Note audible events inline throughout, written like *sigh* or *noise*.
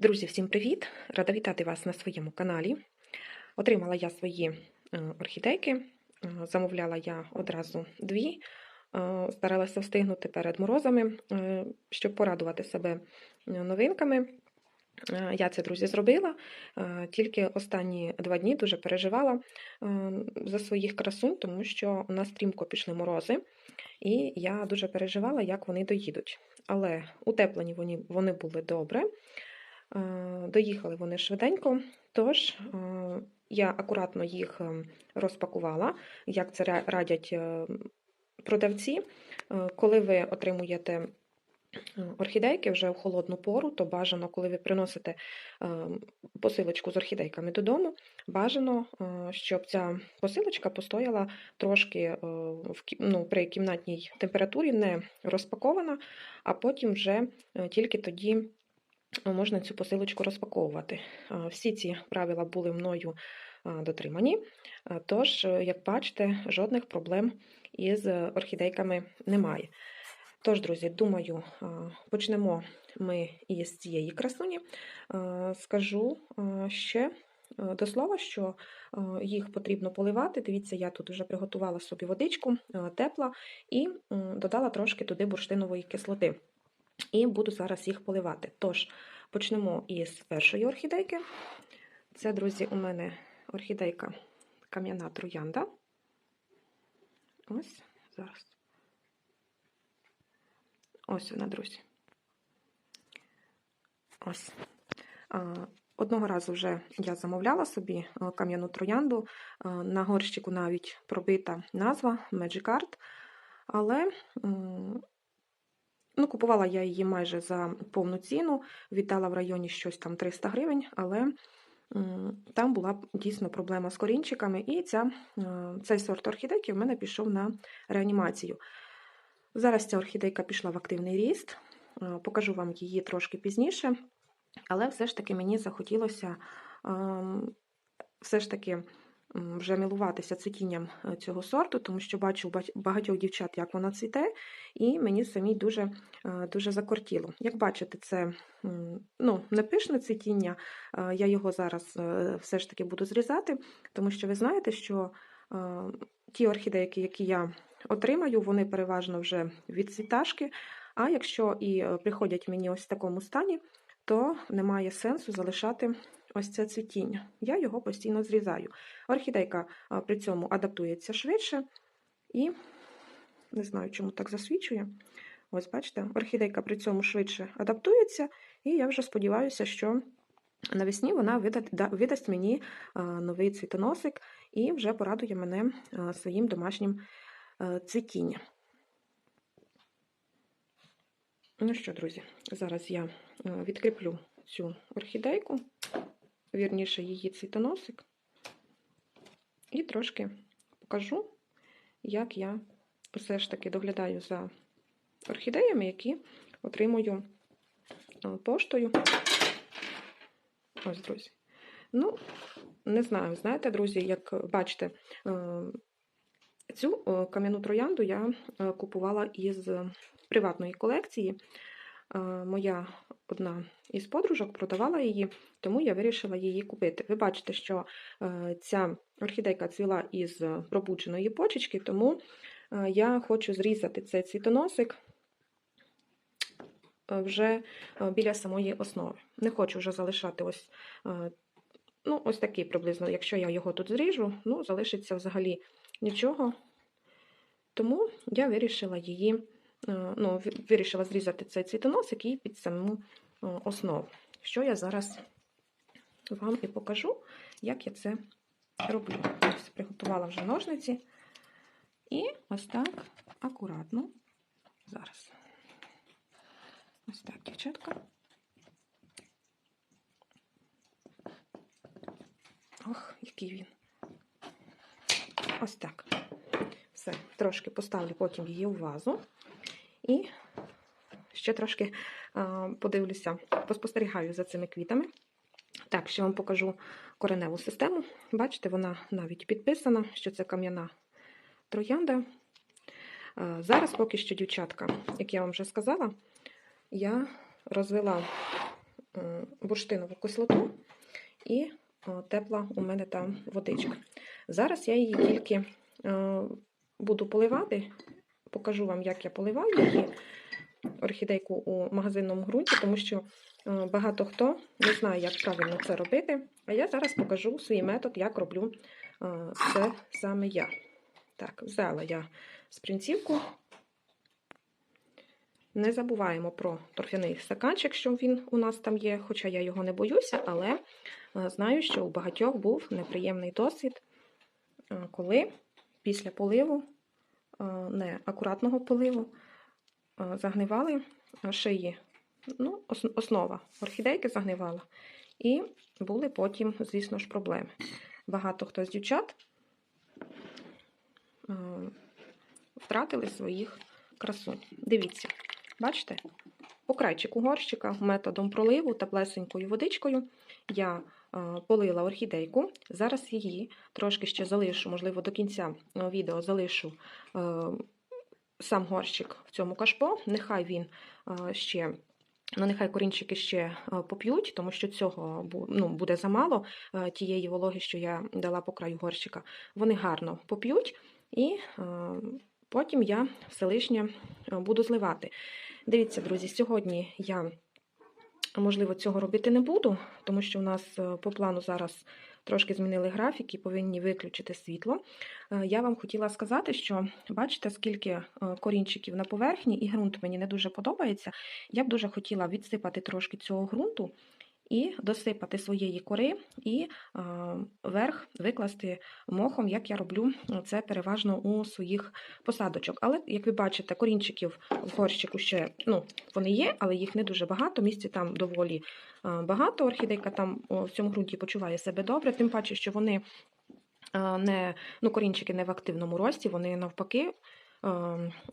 Друзі, всім привіт! Рада вітати вас на своєму каналі. Отримала я свої е, орхідейки. Е, Замовляла я одразу дві. Е, Старалася встигнути перед морозами, щоб порадувати себе новинками. Я це, друзі, зробила. Тільки останні два дні дуже переживала за своїх красунь, тому що у нас стрімко пішли морози, і я дуже переживала, як вони доїдуть. Але утеплені вони, вони були добре. Е, Доїхали вони швиденько, тож е, я акуратно їх е, розпакувала, як це радять продавці. Коли ви отримуєте орхідейки вже в холодну пору, то бажано, коли ви приносите посилочку з орхідейками додому, бажано, щоб ця посилочка постояла трошки ну, при кімнатній температурі, не розпакована, а потім вже тільки тоді можна цю посилочку розпаковувати. Всі ці правила були мною дотримані, тож, е, як бачите, жодних проблем із е, орхідейками немає. Тож, друзі, думаю, почнемо ми із цієї красуні. Скажу ще е, до слова, що їх потрібно поливати. Дивіться, я тут вже приготувала собі водичку тепла і додала трошки туди бурштинової кислоти. І буду зараз їх поливати. Тож, почнемо із першої орхідейки. Це, друзі, у мене орхідейка кам'яна троянда. Ось, зараз. Ось вона, друзі. Ось. Одного разу вже я замовляла собі кам'яну троянду. На горщику навіть пробита назва Magic Art. Але Ну, купувала я її майже за повну ціну, віддала в районі щось там 300 гривень, але там була дійсно проблема з корінчиками, і ця, е, цей сорт орхідейки в мене пішов на реанімацію. Зараз ця орхідейка пішла в активний ріст, е, покажу вам її трошки пізніше, але все ж таки мені захотілося ем, все ж таки вже милуватися цвітінням е, цього сорту, тому що бачу багатьох дівчат, як вона цвіте, і мені самій дуже, е, дуже закортіло. Як бачите, це ну, не пишне цвітіння, е, я його зараз все ж таки буду зрізати, тому що ви знаєте, що ті орхідейки, які я отримаю, вони переважно вже від цвіташки, а якщо і приходять мені ось в такому стані, то немає сенсу залишати ось це цвітіння. Я його постійно зрізаю. Орхідейка при цьому адаптується швидше і не знаю, чому так засвічує. Ось, бачите, орхідейка при цьому швидше адаптується, і я вже сподіваюся, що навесні вона вида- видасть мені новий цвітоносик і вже порадує мене своїм домашнім цвітінням. Ну що, друзі, зараз я е, відкріплю цю орхідейку, вірніше її цвітоносик, і трошки покажу, як я все ж таки доглядаю за орхідеями, які отримую е, поштою. Ось, друзі. Ну, не знаю, знаєте, друзі, як бачите, е, цю кам'яну троянду я купувала із приватної колекції. Е, Моя одна із подружок продавала її, тому я вирішила її купити. Ви бачите, що е, ця орхідейка цвіла із пробудженої почечки, тому е, я хочу зрізати цей цвітоносик вже біля самої основи. Не хочу вже залишати ось, ну, ось такий приблизно, якщо я його тут зріжу, ну, залишиться взагалі нічого. Тому я вирішила її, ну, вирішила зрізати цей цвітоносик і під саму е, основу. Що я зараз вам і покажу, як я це роблю. Ось приготувала вже ножниці. І ось так акуратно. Зараз. Ось так, дівчатка. Ох, який він. Ось так. Все, трошки поставлю потім її в вазу. І ще трошки подивлюся, поспостерігаю за цими квітами. Так, ще вам покажу кореневу систему. Бачите, вона навіть підписана, що це кам'яна троянда. Зараз поки що, дівчатка, як я вам вже сказала, я розвела бурштинову кислоту і тепла у мене там водичка. Зараз я її тільки е, буду поливати. Покажу вам, як я поливаю її орхідейку у магазинному ґрунті, тому що е, багато хто не знає, як правильно це робити. А я зараз покажу свій метод, як роблю е, це саме я. Так, взяла я спринцівку. Не забуваємо про торфяний стаканчик, що він у нас там є, хоча я його не боюся, але е, знаю, що у багатьох був неприємний досвід, коли після поливу, е, неакуратного поливу, е, загнивали е, шиї. Ну, основа орхідейки загнивала. І були потім, звісно ж, проблеми. Багато хто з дівчат втратили своїх красунь. Дивіться, бачите? По крайчику горщика методом проливу теплесенькою водичкою я полила орхідейку. Зараз її трошки ще залишу, можливо, до кінця е, відео залишу е, сам горщик в цьому кашпо. Нехай він е, ще. Ну, нехай корінчики ще е, поп'ють, тому що цього ну, буде замало е, тієї вологи, що я дала по краю горщика. Вони гарно поп'ють, і е, потім я все лишнє е, буду зливати. Дивіться, друзі, сьогодні я, можливо, цього робити не буду, тому що у нас е, по плану зараз трошки змінили графік і повинні виключити світло. Е, Я вам хотіла сказати, що бачите, скільки е, корінчиків на поверхні, і ґрунт мені не дуже подобається. Я б дуже хотіла відсипати трошки цього ґрунту і досипати своєї кори, і е, верх викласти мохом, як я роблю це переважно у своїх посадочок. Але, як ви бачите, корінчиків в горщику ще ну, вони є, але їх не дуже багато. Місці там доволі е, багато. Орхідейка там в цьому ґрунті почуває себе добре, тим паче, що вони е, не ну, корінчики не в активному рості, вони навпаки.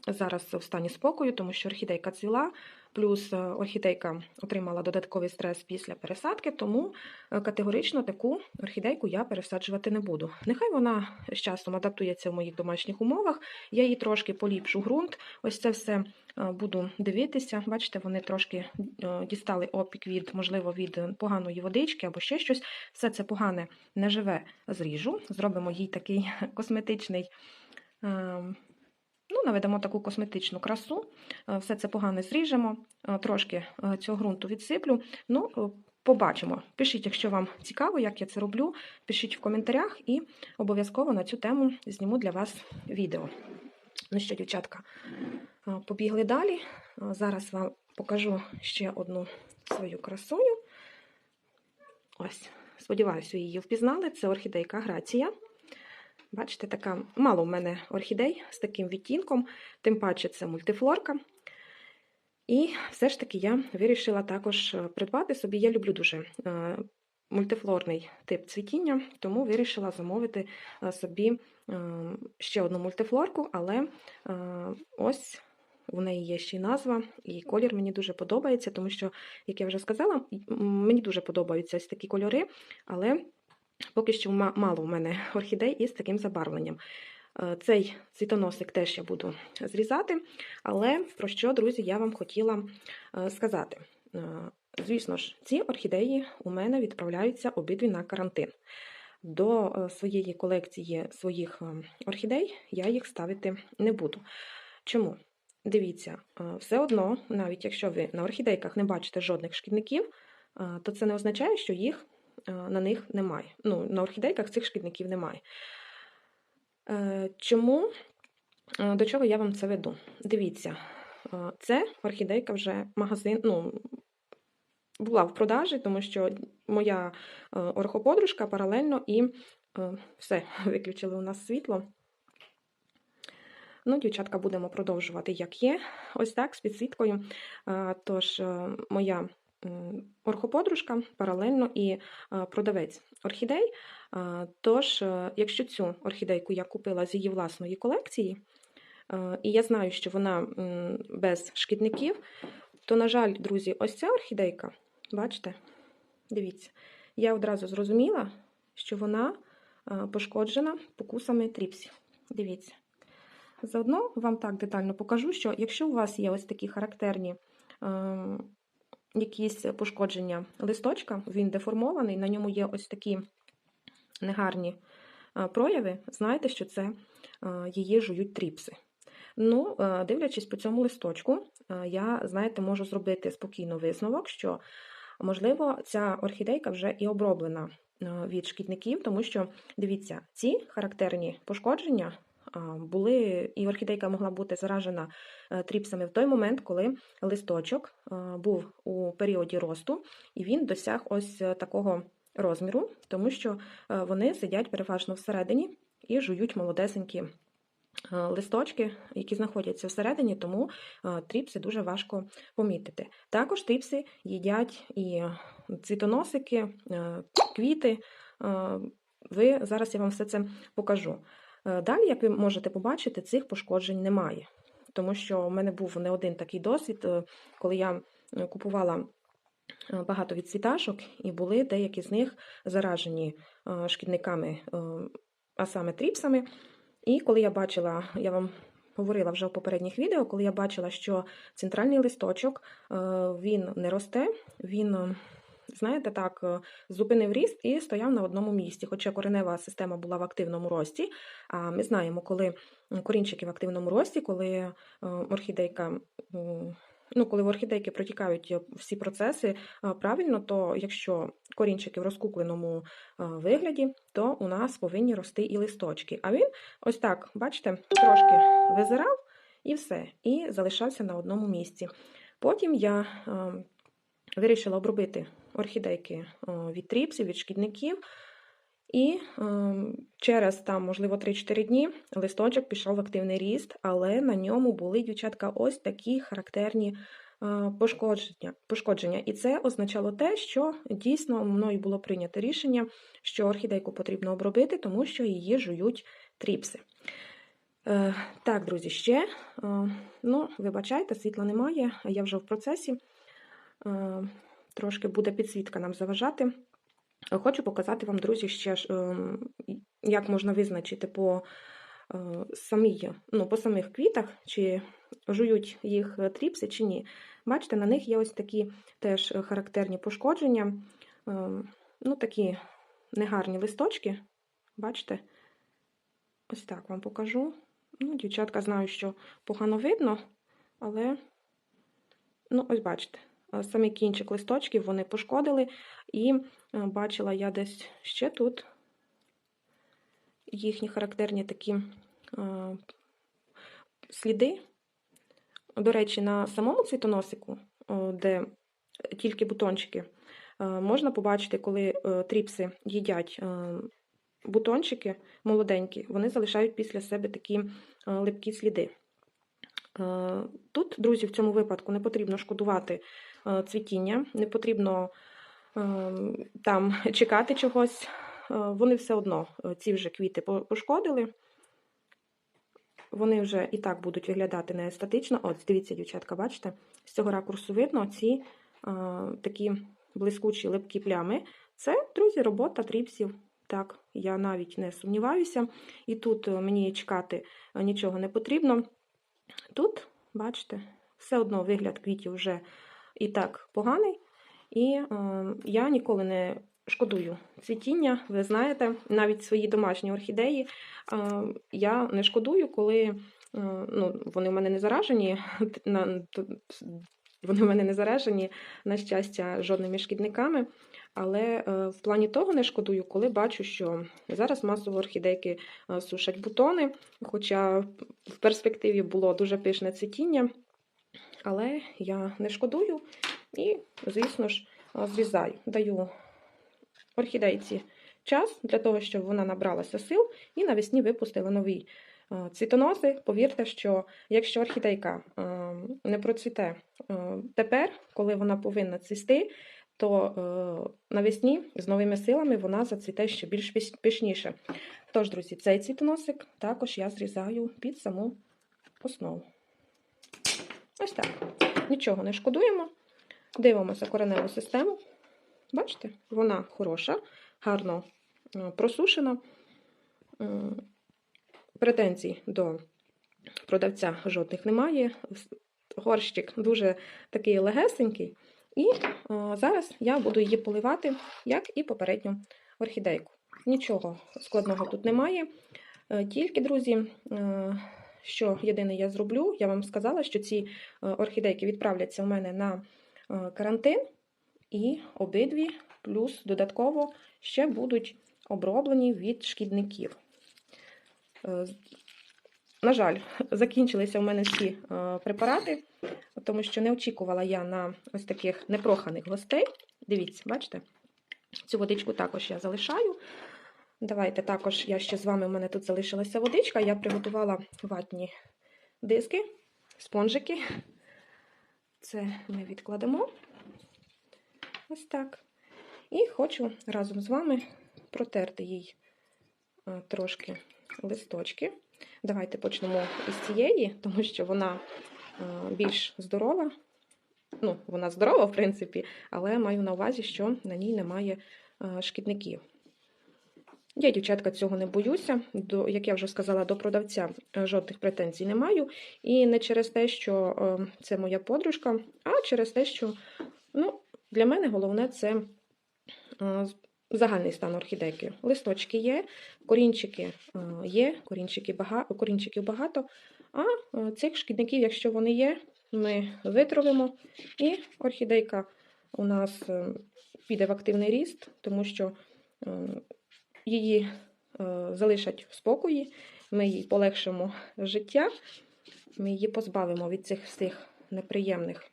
Зараз в стані спокою, тому що орхідейка цвіла, плюс е, орхідейка отримала додатковий стрес після пересадки, тому е, категорично таку орхідейку я пересаджувати не буду. Нехай вона з часом адаптується в моїх домашніх умовах. Я їй трошки поліпшу ґрунт. Ось це все е, буду дивитися. Бачите, вони трошки дістали опік від, можливо, від поганої водички або ще щось. Все це погане неживе зріжу. Зробимо їй такий *laughs* косметичний. Ну, наведемо таку косметичну красу, Е, все це погано зріжемо, е, трошки е, цього ґрунту відсиплю. Ну, побачимо. Пишіть, якщо вам цікаво, як я це роблю, пишіть в коментарях і обов'язково на цю тему зніму для вас відео. Ну що, дівчатка, побігли далі. Зараз вам покажу ще одну свою красуню. Ось, сподіваюся, її впізнали. Це орхідейка Грація. Бачите, така мало в мене орхідей з таким відтінком, тим паче це мультифлорка. І все ж таки я вирішила також е, придбати собі. Я люблю дуже е, мультифлорний тип цвітіння, тому вирішила замовити е, собі ще одну мультифлорку, але ось у неї є ще й назва, і колір мені дуже подобається, тому що, як я вже сказала, мені дуже подобаються ось такі кольори, але поки що мало в мене *laughs* орхідей із таким забарвленням. Е, Цей цвітоносик теж я буду зрізати, але про що, друзі, я вам хотіла е, сказати. Е, Звісно ж, ці орхідеї у мене відправляються обидві на карантин. До своєї колекції своїх орхідей я їх ставити не буду. Чому? Дивіться, все одно, навіть якщо ви на орхідейках не бачите жодних шкідників, то це не означає, що їх на них немає. Ну, на орхідейках цих шкідників немає. Е, Чому? Е, До чого я вам це веду? Дивіться, е, це орхідейка вже магазин, ну, була в продажі, тому що моя е, орхоподружка паралельно і е, все, *laughs* виключили у нас світло. Ну, дівчатка, будемо продовжувати, як є. Ось так, з підсвіткою. Е, Тож, е, моя орхоподружка паралельно і е, продавець орхідей. Тож, е, якщо цю орхідейку я купила з її власної колекції, е, і я знаю, що вона без шкідників, то, на жаль, друзі, ось ця орхідейка, бачите, дивіться, я одразу зрозуміла, що вона пошкоджена покусами тріпсів. Дивіться. Заодно вам так детально покажу, що якщо у вас є ось такі характерні е, якісь пошкодження листочка, він деформований, на ньому є ось такі негарні е, прояви, знаєте, що це е, її жують тріпси. Ну, е, дивлячись по цьому листочку, я, знаєте, можу зробити спокійно висновок, що, можливо, ця орхідейка вже і оброблена від шкідників, тому що, дивіться, ці характерні пошкодження були, і орхідейка могла бути заражена е, тріпсами в той момент, коли листочок був у періоді росту, і він досяг ось е, такого розміру, тому що е, вони сидять переважно всередині і жують молодесенькі листочки, які знаходяться всередині, тому тріпси дуже важко помітити. Також тріпси їдять і цвітоносики, квіти. Ви зараз я вам все це покажу. Е, Далі, як ви можете побачити, цих пошкоджень немає, тому що в мене був не один такий досвід, е, коли я е, купувала багато відцвіташок, і були деякі з них заражені шкідниками, а саме тріпсами. І коли я бачила, я вам говорила вже в попередніх відео, коли я бачила, що центральний листочок він не росте, він, знаєте, так, е, зупинив ріст і стояв на одному місці. Хоча коренева система була в активному рості. А ми знаємо, коли корінчики в активному рості, коли е, орхідейка. Ну, коли в орхідейки протікають е, всі процеси правильно, то якщо корінчики в розкукленому вигляді, то у нас повинні рости і листочки. А він ось так, бачите, трошки визирав і все, і залишався на одному місці. Потім я е, вирішила обробити орхідейки е, від тріпсів, від шкідників. І е, через там, можливо, 3-4 дні листочок пішов в активний ріст, але на ньому були, дівчатка, ось такі характерні е, пошкодження. пошкодження. І це означало те, що дійсно мною було прийнято рішення, що орхідейку потрібно обробити, тому що її жують тріпси. Так, друзі, ще. Ну, вибачайте, світла немає, я вже в процесі. Трошки буде підсвітка нам заважати. Хочу показати вам, друзі, ще ж, ем, як можна визначити по, е, самій, ну, по самих квітах, чи жують їх тріпси, чи ні. Бачите, на них є ось такі теж характерні пошкодження, ем, ну, такі негарні листочки. Бачите? Ось так вам покажу. Ну, дівчатка знаю, що погано видно, але, ну, ось бачите. Е, Самий кінчик листочків вони пошкодили, і е, бачила я десь ще тут їхні характерні такі е, сліди. До речі, на самому цвітоносику, де тільки бутончики, можна побачити, коли тріпси їдять бутончики молоденькі, вони залишають після себе такі липкі сліди. Тут, друзі, в цьому випадку не потрібно шкодувати цвітіння, не потрібно е, там *laughs* чекати чогось. Е, Вони все одно е, ці вже квіти пошкодили. Вони вже і так будуть виглядати неестетично. От, дивіться, дівчатка, бачите, з цього ракурсу видно ці е, такі блискучі липкі плями. Це, друзі, робота тріпсів. Так, я навіть не сумніваюся. І тут е, мені чекати е, нічого не потрібно. Тут, бачите, все одно вигляд квітів вже і так поганий. І е, я ніколи не шкодую цвітіння. Ви знаєте, навіть свої домашні орхідеї е, я не шкодую, коли е, ну, вони в мене не заражені. *laughs* На, вони в мене не заражені, на щастя, жодними шкідниками. Але е, в плані того не шкодую, коли бачу, що зараз масово орхідейки е, сушать бутони, хоча в перспективі було дуже пишне цвітіння, але я не шкодую і, звісно ж, зрізаю. Даю орхідейці час для того, щоб вона набралася сил і навесні випустила нові цвітоноси. Повірте, що якщо орхідейка не процвіте тепер, коли вона повинна цвісти, то е, навесні з новими силами вона зацвіте ще більш пишніше. Тож, друзі, цей цвітоносик також я зрізаю під саму основу. Ось так. Нічого не шкодуємо. Дивимося кореневу систему. Бачите, вона хороша, гарно е, просушена. М, Претензій до продавця жодних немає. Горщик дуже такий легесенький. І е, зараз я буду її поливати, як і попередню орхідейку. Нічого складного тут немає. Е, Тільки, друзі, е, що єдине я зроблю, я вам сказала, що ці е, орхідейки відправляться у мене на е, карантин, і обидві, плюс додатково ще будуть оброблені від шкідників. Е, На жаль, *laughs* закінчилися у мене всі препарати, тому що не очікувала я на ось таких непроханих гостей. Дивіться, бачите? Цю водичку також я залишаю. Давайте також я ще з вами, у мене тут залишилася водичка. Я приготувала ватні диски, спонжики. Це ми відкладемо. Ось так. І хочу разом з вами протерти їй е, трошки листочки. Давайте почнемо із цієї, тому що вона е, більш здорова. Ну, вона здорова, в принципі, але маю на увазі, що на ній немає е, шкідників. Я, дівчатка, цього не боюся. До, як я вже сказала, до продавця е, жодних претензій не маю. І не через те, що е, це моя подружка, а через те, що ну, для мене головне це е, загальний стан орхідейки. Листочки є, корінчики є, корінчики багато, корінчиків багато. А цих шкідників, якщо вони є, ми витравимо, і орхідейка у нас піде в активний ріст, тому що її е, залишать в спокої, ми їй полегшимо життя, ми її позбавимо від цих всіх неприємних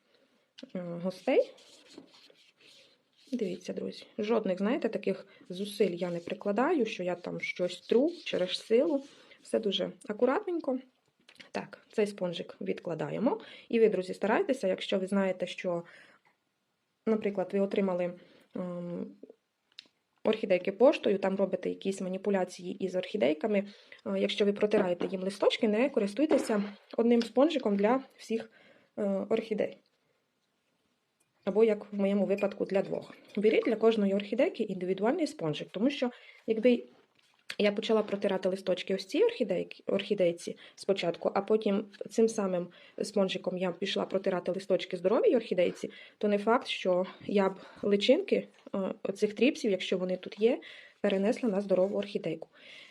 е, гостей. Дивіться, друзі, жодних, знаєте, таких зусиль я не прикладаю, що я там щось тру через силу. Все дуже акуратненько. Так, цей спонжик відкладаємо. І ви, друзі, старайтеся, якщо ви знаєте, що, наприклад, ви отримали ем, орхідейки поштою, там робите якісь маніпуляції із орхідейками. е, Якщо ви протираєте їм листочки, не користуйтеся одним спонжиком для всіх е, орхідей. Або, як в моєму випадку, для двох. Беріть для кожної орхідейки індивідуальний спонжик, тому що, якби я почала протирати листочки ось цій орхідейки, орхідейці спочатку, а потім цим самим спонжиком я пішла протирати листочки здоровій орхідейці, то не факт, що я б личинки е, оцих тріпсів, якщо вони тут є, перенесла на здорову орхідейку.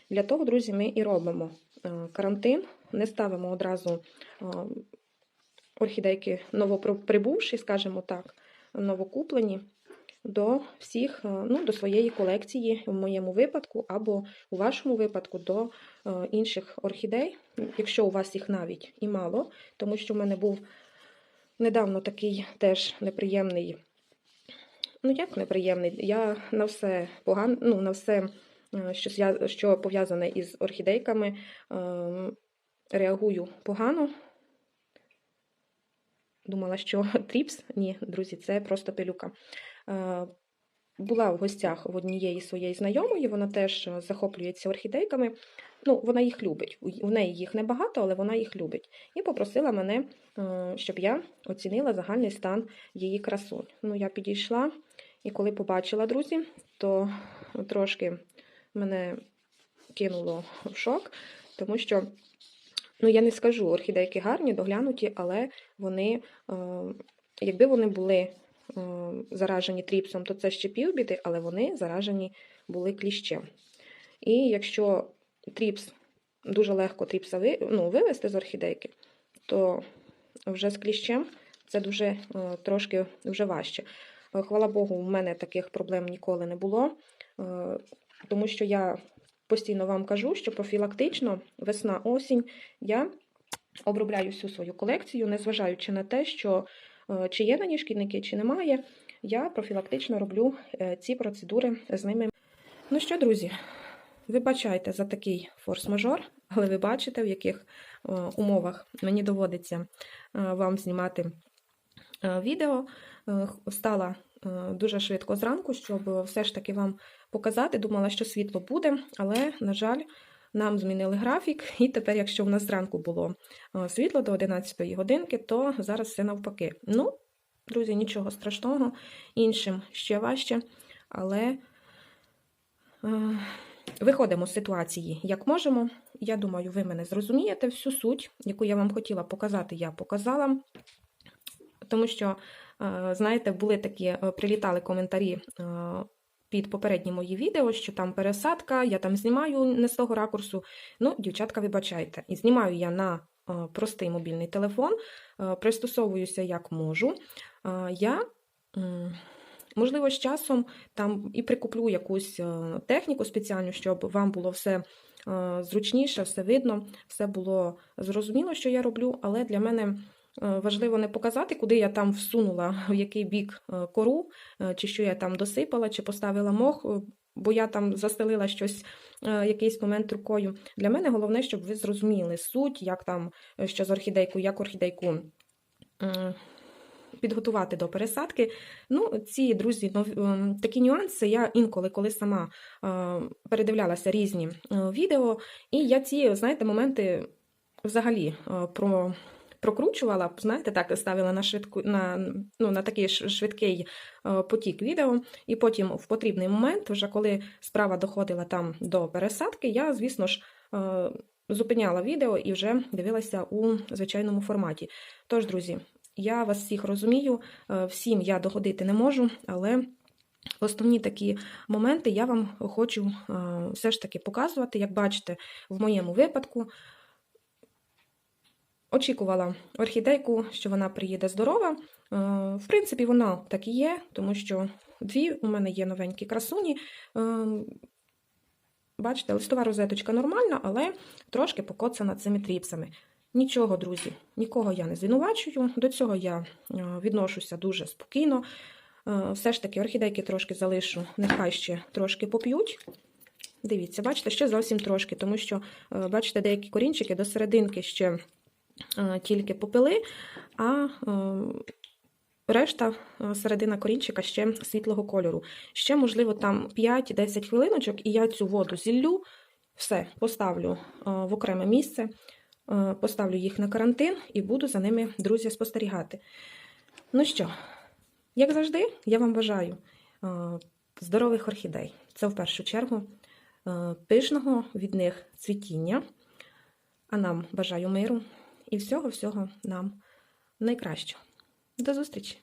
Для того, друзі, ми і робимо е, карантин, не ставимо одразу е, орхідейки новоприбувші, скажімо так, новокуплені до всіх, е, ну, до своєї колекції, в моєму випадку, або у вашому випадку до е, інших орхідей, якщо у вас їх навіть і мало, тому що в мене був недавно такий теж неприємний. Ну, як неприємний? Я на все погано, ну, на все, е, що, що пов'язане із орхідейками, реагую погано. Думала, що *laughs* тріпс. Ні, друзі, це просто пилюка. Е, Була в гостях в однієї своєї знайомої, вона теж е, захоплюється орхідейками. Ну, вона їх любить. У неї їх небагато, але вона їх любить. І попросила мене, е, щоб я оцінила загальний стан її красунь. Ну, я підійшла, і коли побачила, друзі, то трошки мене кинуло в шок, тому що, ну, я не скажу, орхідейки гарні, доглянуті, але вони, якби вони були заражені тріпсом, то це ще півбіди, але вони заражені були кліщем. І якщо тріпс дуже легко тріпса ви, ну, вивести з орхідейки, то вже з кліщем це дуже е, трошки вже важче. Е, Хвала Богу, у мене таких проблем ніколи не було, е, тому що я постійно вам кажу, що профілактично весна-осінь я обробляю всю свою колекцію, незважаючи на те, що е, чи є на ній шкідники, чи немає, я профілактично роблю е, ці процедури з ними. Ну що, друзі, вибачайте за такий форс-мажор, але ви бачите, в яких е, умовах мені доводиться е, вам знімати е, відео. Е, Встала е, дуже швидко зранку, щоб все ж таки вам показати. Думала, що світло буде, але, на жаль, нам змінили графік, і тепер, якщо в нас зранку було е, світло до 11 годинки, то зараз все навпаки. Ну, друзі, нічого страшного, іншим ще важче, але е, виходимо з ситуації як можемо. Я думаю, ви мене зрозумієте всю суть, яку я вам хотіла показати, я показала. Тому що Е, Знаєте, були такі, е, прилітали коментарі під попередні мої відео, що там пересадка, я там знімаю не з того ракурсу. Ну, дівчатка, вибачайте. І знімаю я на е, простий мобільний телефон, е, пристосовуюся як можу. Е, Я, можливо, з часом там і прикуплю якусь техніку спеціальну, щоб вам було все зручніше, все видно, все було зрозуміло, що я роблю, але для мене важливо не показати, куди я там всунула, *laughs* в який бік е, кору, е, чи що я там досипала, чи поставила мох, е, бо я там застелила щось е, якийсь момент рукою. Для мене головне, щоб ви зрозуміли суть, як там е, що з орхідейкою, як орхідейку. Підготувати до пересадки. Ну, ці друзі, ем, такі нюанси я інколи, коли сама е, передивлялася різні е, відео, і я ці, знаєте, моменти взагалі е, про, прокручувала, знаєте, так ставила на швидку на, ну, на такий швидкий е, потік відео, і потім в потрібний момент, вже коли справа доходила там до пересадки, я, звісно ж, е, зупиняла відео і вже дивилася у звичайному форматі. Тож, друзі, я вас всіх розумію, е, всім я догодити не можу, але основні такі моменти я вам хочу все ж таки показувати. Як бачите, в моєму випадку очікувала орхідейку, що вона приїде здорова. Е, В принципі, вона так і є, тому що дві у мене є новенькі красуні. Е, Бачите, листова розеточка нормальна, але трошки покоцана цими тріпсами. Нічого, друзі, нікого я не звинувачую. До цього я е, відношуся дуже спокійно. Все ж таки, орхідейки трошки залишу, нехай ще трошки поп'ють. Дивіться, бачите, ще зовсім трошки, тому що, бачите, деякі корінчики до серединки ще тільки попили, а е, решта е, середина корінчика ще світлого кольору. Ще, можливо, там 5-10 хвилиночок, і я цю воду зіллю, все, поставлю е, в окреме місце, е, поставлю їх на карантин і буду за ними, друзі, спостерігати. Ну що, як завжди, я вам бажаю е, здорових орхідей. Це в першу чергу е, пишного від них цвітіння. А нам бажаю миру і всього-всього нам найкращого. До зустрічі!